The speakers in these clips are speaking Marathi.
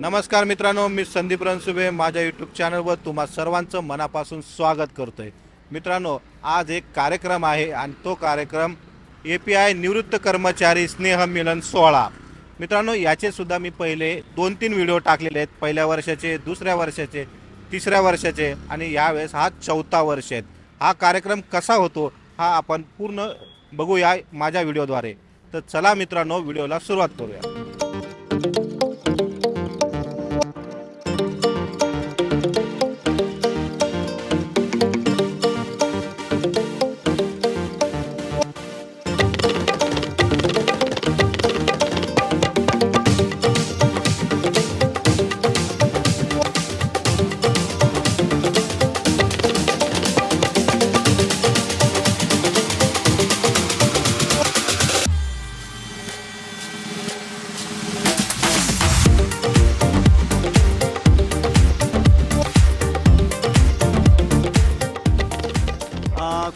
नमस्कार मित्रांनो मी संदीप रणसुभे माझ्या यूट्यूब चॅनलवर तुम्हा सर्वांचं मनापासून स्वागत करतो आहे मित्रांनो आज एक कार्यक्रम आहे आणि तो कार्यक्रम ए पी आय निवृत्त कर्मचारी स्नेह मिलन सोहळा. मित्रांनो याचे सुद्धा मी पहिले दोन तीन व्हिडिओ टाकलेले आहेत. पहिल्या वर्षाचे दुसऱ्या वर्षाचे तिसऱ्या वर्षाचे आणि यावेळेस हा चौथा वर्ष आहेत हा कार्यक्रम कसा होतो हा आपण पूर्ण बघूया माझ्या व्हिडिओद्वारे तर चला मित्रांनो व्हिडिओला सुरुवात करूया.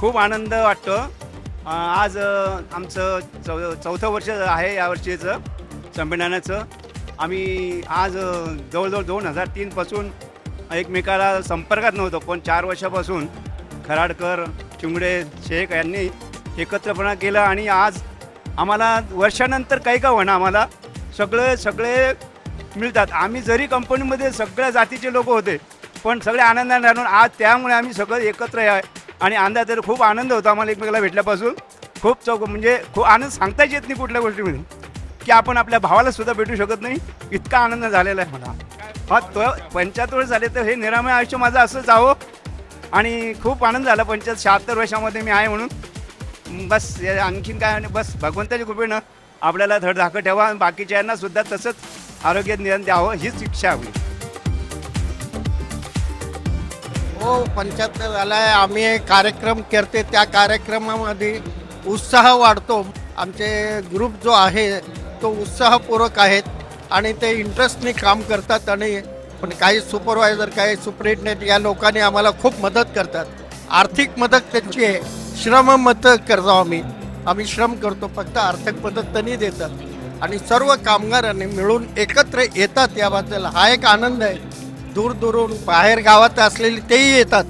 खूप आनंद वाटतो. आज आमचं चौ चौथं वर्ष आहे या वर्षीचं संमेलनाचं. आम्ही आज जवळजवळ दोन हजार तीनपासून एकमेकाला संपर्कात नव्हतो पण चार वर्षापासून खराडकर चिंगडे शेख यांनी एकत्रपणा केला आणि आज आम्हाला वर्षानंतर काही का होणं आम्हाला सगळे सगळे मिळतात. आम्ही जरी कंपनीमध्ये सगळ्या जातीचे लोक होते पण सगळे आनंदाने राहून आज त्यामुळे आम्ही सगळं एकत्र आहे. आणि आनंदात तर खूप आनंद होता आम्हाला एकमेकाला भेटल्यापासून. खूप चौक म्हणजे खूप आनंद सांगताच येत नाही कुठल्या गोष्टीमध्ये. की आपण आपल्या भावाला सुद्धा भेटू शकत नाही. इतका आनंद झालेला आहे मला. हा तो पंच्याहत्तर वर्ष झाले तर हे निरामय आयुष्य माझं असं जावं आणि खूप आनंद झाला पंच्याहत्तर शहात्तर वर्षामध्ये मी आहे म्हणून. बस या आणखीन काय आणि बस भगवंताच्या कृपेनं आपल्याला धड धाकट ठेवा. आणि बाकीच्यांना सुद्धा तसंच आरोग्य नियंत्रण द्यावं हीच इच्छा आपली हो पंच्याहत्तर आहे आम्ही कार्यक्रम करते. त्या कार्यक्रमामध्ये उत्साह वाढतो. आमचे ग्रुप जो आहे तो उत्साहपूर्वक आहेत आणि ते इंटरेस्टने काम करतात आणि पण काही सुपरवायझर काही सुपरिटेंडेंट या लोकांनी आम्हाला खूप मदत करतात. आर्थिक मदत त्यांची आहे. श्रम मदत करतो आम्ही. आम्ही श्रम करतो. फक्त आर्थिक मदत त्यांनी देतात आणि सर्व कामगारांनी मिळून एकत्र येतात याबद्दल हा एक आनंद आहे. दूर दूरून बाहेर गावात असलेले तेही येतात.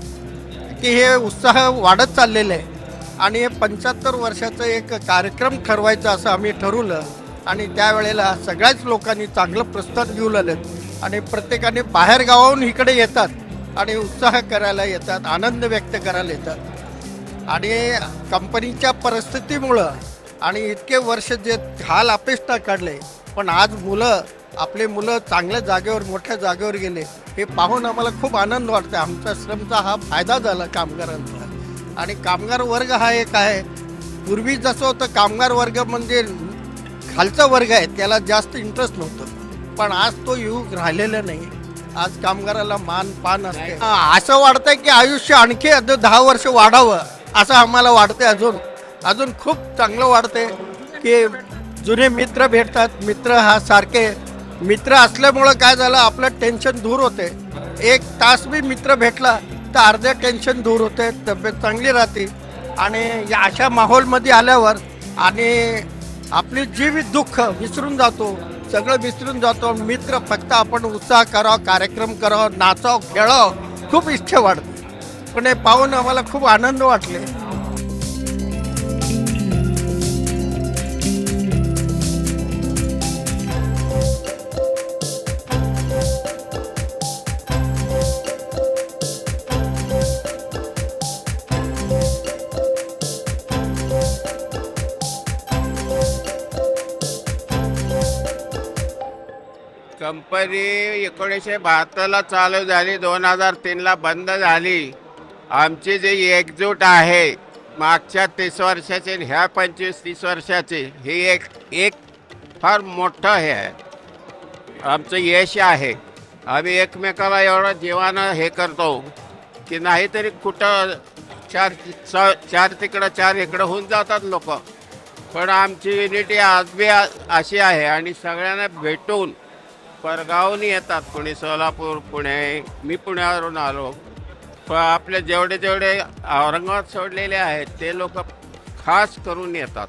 की हे उत्साह वाढत चाललेलं आहे. आणि हे पंच्याहत्तर वर्षाचं एक कार्यक्रम ठरवायचं असं आम्ही ठरवलं. आणि त्यावेळेला सगळ्याच लोकांनी चांगलं प्रस्ताव घेऊन आलेत आणि प्रत्येकाने बाहेर गावाहून इकडे येतात. आणि उत्साह करायला येतात आनंद व्यक्त करायला येतात. आणि कंपनीच्या परिस्थितीमुळं आणि इतके वर्ष जे हाल अपेष्टा काढले पण आज मुलं आपले मुलं चांगल्या जागेवर मोठ्या जागेवर गेले. हे पाहून आम्हाला खूप आनंद वाटतो आमचा श्रमचा हा फायदा झाला कामगारांचा. आणि कामगार वर्ग हा एक आहे. पूर्वी जसं होतं कामगार वर्ग म्हणजे खालचा वर्ग आहे त्याला जास्त इंटरेस्ट नव्हतं. पण आज तो युग राहिलेला नाही. आज कामगाराला मान पान असते. असं वाटतंय की आयुष्य आणखी अजून दहा वर्ष वाढावं असं आम्हाला वाटतंय अजून. अजून खूप चांगलं वाटतंय की जुने मित्र भेटतात. मित्र हा सारखे मित्र असल्यामुळं काय झालं आपलं टेन्शन दूर होते. एक तास बी मित्र भेटला तर अर्ध्या टेन्शन दूर होते तब्येत चांगली राहते. आणि या अशा माहोलमध्ये आल्यावर आणि आपली जीवित दुःख विसरून जातो सगळं विसरून जातो. मित्र फक्त आपण उत्साह करावं कार्यक्रम करावं नाचावं खेळावं खूप इच्छा वाढते. पण हे पाहून आम्हाला खूप आनंद वाटले. कंपनी एकोणीसशे बहात्तरला चालू झाली दोन हजार तीनला बंद झाली. आमची जी एकजूट आहे मागच्या तीस वर्षाची आणि ह्या पंचवीस तीस वर्षाची ही एक एक फार मोठं हे आहे. आमचं यश आहे. आम्ही एकमेकाला एवढं जीवानं हे करतो की नाहीतरी कुठं चार चार तिकडं चार इकडं होऊन जातात लोक. पण आमची युनिटी आज बी अशी आहे आणि सगळ्यांना भेटून परगावून येतात कोणी सोलापूर पुणे. मी पुण्यावरून आलो. पण आपले जेवढे जेवढे औरंगाबाद सोडलेले आहेत ते लोक खास करून येतात.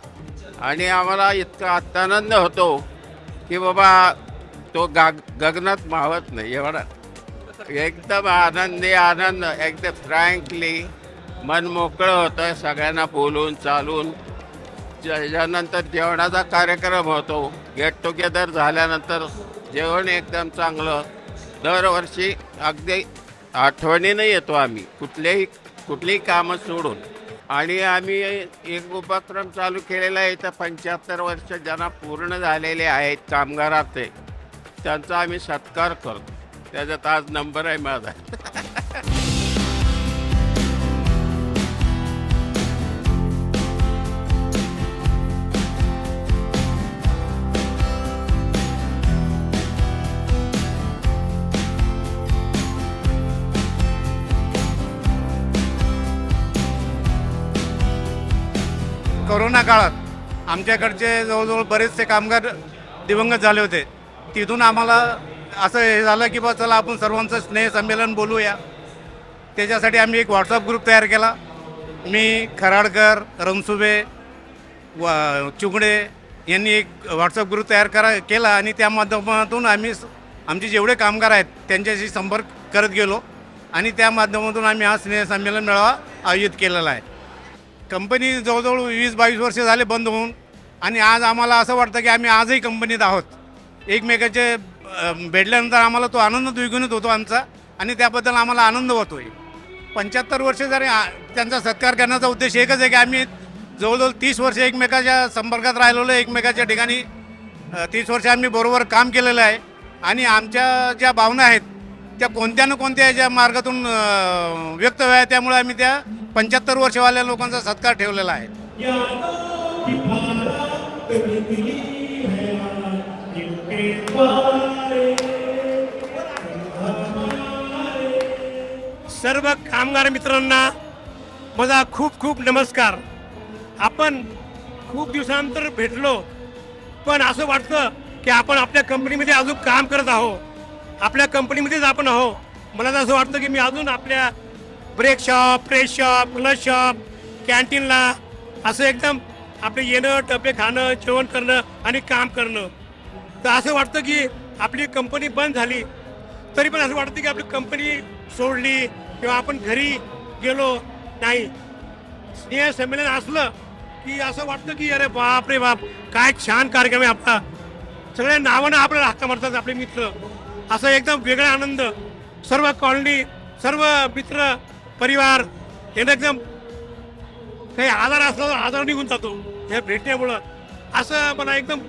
आणि आम्हाला इतका आनंद होतो की बाबा तो गाग गगनात मावत नाही एवढा. एकदम आनंदी आनंद एकदम फ्रँकली. मन मोकळं होतं सगळ्यांना बोलून चालून. त्याच्यानंतर जेवणाचा कार्यक्रम होतो. गेट टुगेदर झाल्यानंतर जेवण एकदम चांगलं. दरवर्षी अगदी आठवणीनं येतो आम्ही. कुठलेही कुठलीही कामं सोडून. आणि आम्ही एक उपक्रम चालू केलेला आहे. तर पंच्याहत्तर वर्ष ज्यांना पूर्ण झालेले आहेत कामगाराचे त्यांचा आम्ही सत्कार करतो. त्याच्यात आज नंबर आहे माझा. कोरोना काळात आमच्याकडचे जवळजवळ बरेचसे कामगार दिवंगत झाले होते. तिथून आम्हाला असं हे झालं की बा चला आपण सर्वांचं स्नेह संमेलन बोलूया. त्याच्यासाठी आम्ही एक व्हॉट्सअप ग्रुप तयार केला. मी खराडकर रणसुबे व चुगडे यांनी एक व्हॉट्सअप ग्रुप तयार करा केला आणि त्या माध्यमातून आम्ही आमचे जेवढे कामगार आहेत त्यांच्याशी संपर्क करत गेलो. आणि त्या माध्यमातून आम्ही हा स्नेहसंमेलन मेळावा आयोजित केलेला आहे. कंपनी जवळजवळ वीस बावीस वर्ष झाले बंद होऊन आणि आज आम्हाला असं वाटतं की आम्ही आजही कंपनीत आहोत. एकमेकाचे भेटल्यानंतर आम्हाला तो आनंद द्विगुणित होतो आमचा आणि त्याबद्दल आम्हाला आनंद होतो आहे पंच्याहत्तर वर्ष जरी त्यांचा सत्कार करण्याचा उद्देश एकच आहे की आम्ही जवळजवळ तीस वर्ष एकमेकाच्या संपर्कात राहिलेलो आहे, एकमेकाच्या ठिकाणी तीस वर्ष आम्ही बरोबर काम केलेलं आहे आणि आमच्या ज्या भावना आहेत त्या कोणत्या ना कोणत्या ज्या मार्गातून व्यक्त व्हाव्या त्यामुळे आम्ही त्या पंच्याहत्तर वर्षवाल्या लोकांचा सत्कार ठेवलेला आहे. सर्व कामगार मित्रांना माझा खूप खूप नमस्कार. आपण खूप दिवसानंतर भेटलो पण असं वाटतं की आपण आपल्या कंपनीमध्ये अजून काम करत आहो आपल्या कंपनीमध्येच आपण आहो मला तर असं वाटतं की मी अजून आपल्या brake shop press shop clutch shop कॅन्टीनला असं एकदम आपले येणं टपे खाणं जेवण करणं आणि काम करणं. तर असं वाटतं की आपली कंपनी बंद झाली तरी पण असं वाटतं की आपली कंपनी सोडली किंवा आपण घरी गेलो नाही. स्नेह संमेलन असलं की असं वाटतं की अरे बाप रे बाप काय छान कार्यक्रम आहे आपला. सगळ्या नावानं आपल्याला हक्का मारतात आपले मित्र. असं एकदम वेगळा आनंद. सर्व कॉलनी सर्व मित्र परिवार त्यांना एकदम. काही आजार असला तर आजार निघून जातो. हे भेटण्यामुळं असं मला एकदम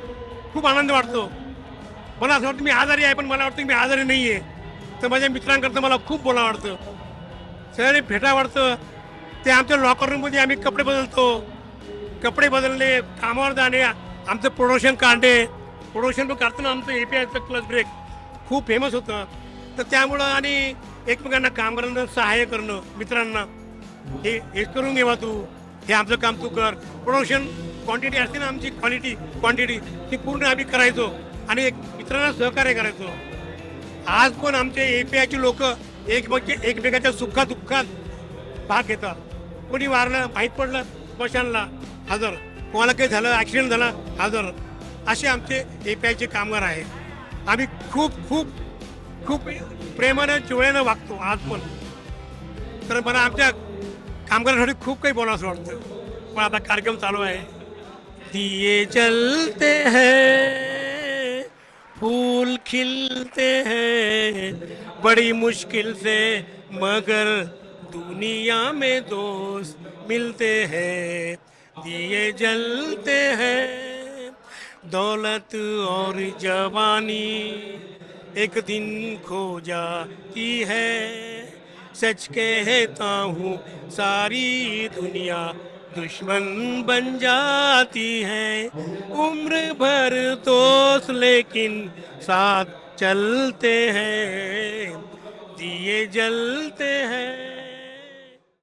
खूप आनंद वाटतो. मला असं वाटतं मी आजारी आहे पण मला वाटतं की मी आजारी नाही आहे तर माझ्या मित्रांकरता मला खूप बोला वाटतं. सगळ्यांनी भेटा वाटतं. ते आमच्या लॉकर रूममध्ये आम्ही कपडे बदलतो. कपडे बदलणे कामावर जाणे आमचं प्रोडक्शन काढणे. प्रोडक्शन पण काढताना आमचं ए पी आयचं क्लच ब्रेक खूप फेमस होतं. तर त्यामुळं आणि एकमेकांना काम करणं सहाय्य करणं मित्रांना. हे हे करून घेवा तू. हे आमचं काम तू कर. प्रोडक्शन क्वांटिटी असते ना आमची क्वालिटी क्वांटिटी ती पूर्ण आम्ही करायचो. आणि एक मित्रांना सहकार्य करायचो. आज पण आमचे ए पी आयचे लोक एकमेक म्हणजे एकमेकाच्या सुखात दुःखात भाग घेतात. कोणी वारलं माहीत पडलं स्मशानला हजर. कोणाला काही झालं ॲक्सिडेंट झाला हजर. असे आमचे ए पी आयचे कामगार आहेत. आम्ही खूप खूप खूप प्रेमानं जिवळ्यानं वागतो आज पण. तर मला आमच्या कामगारांसाठी खूप काही वाटतं. पण आता कार्यक्रम चालू आहे. दिए जलते है, फूल खिलते है, बड़ी मुश्किल से मगर दुनिया में दोस्त मिलते हैं। दिए जलते हैं, दौलत और जवानी। एक दिन खो जाती है। सच कहता हूँ, सारी दुनिया दुश्मन बन जाती है। उम्र भर दोस्त लेकिन साथ चलते हैं, दिए जलते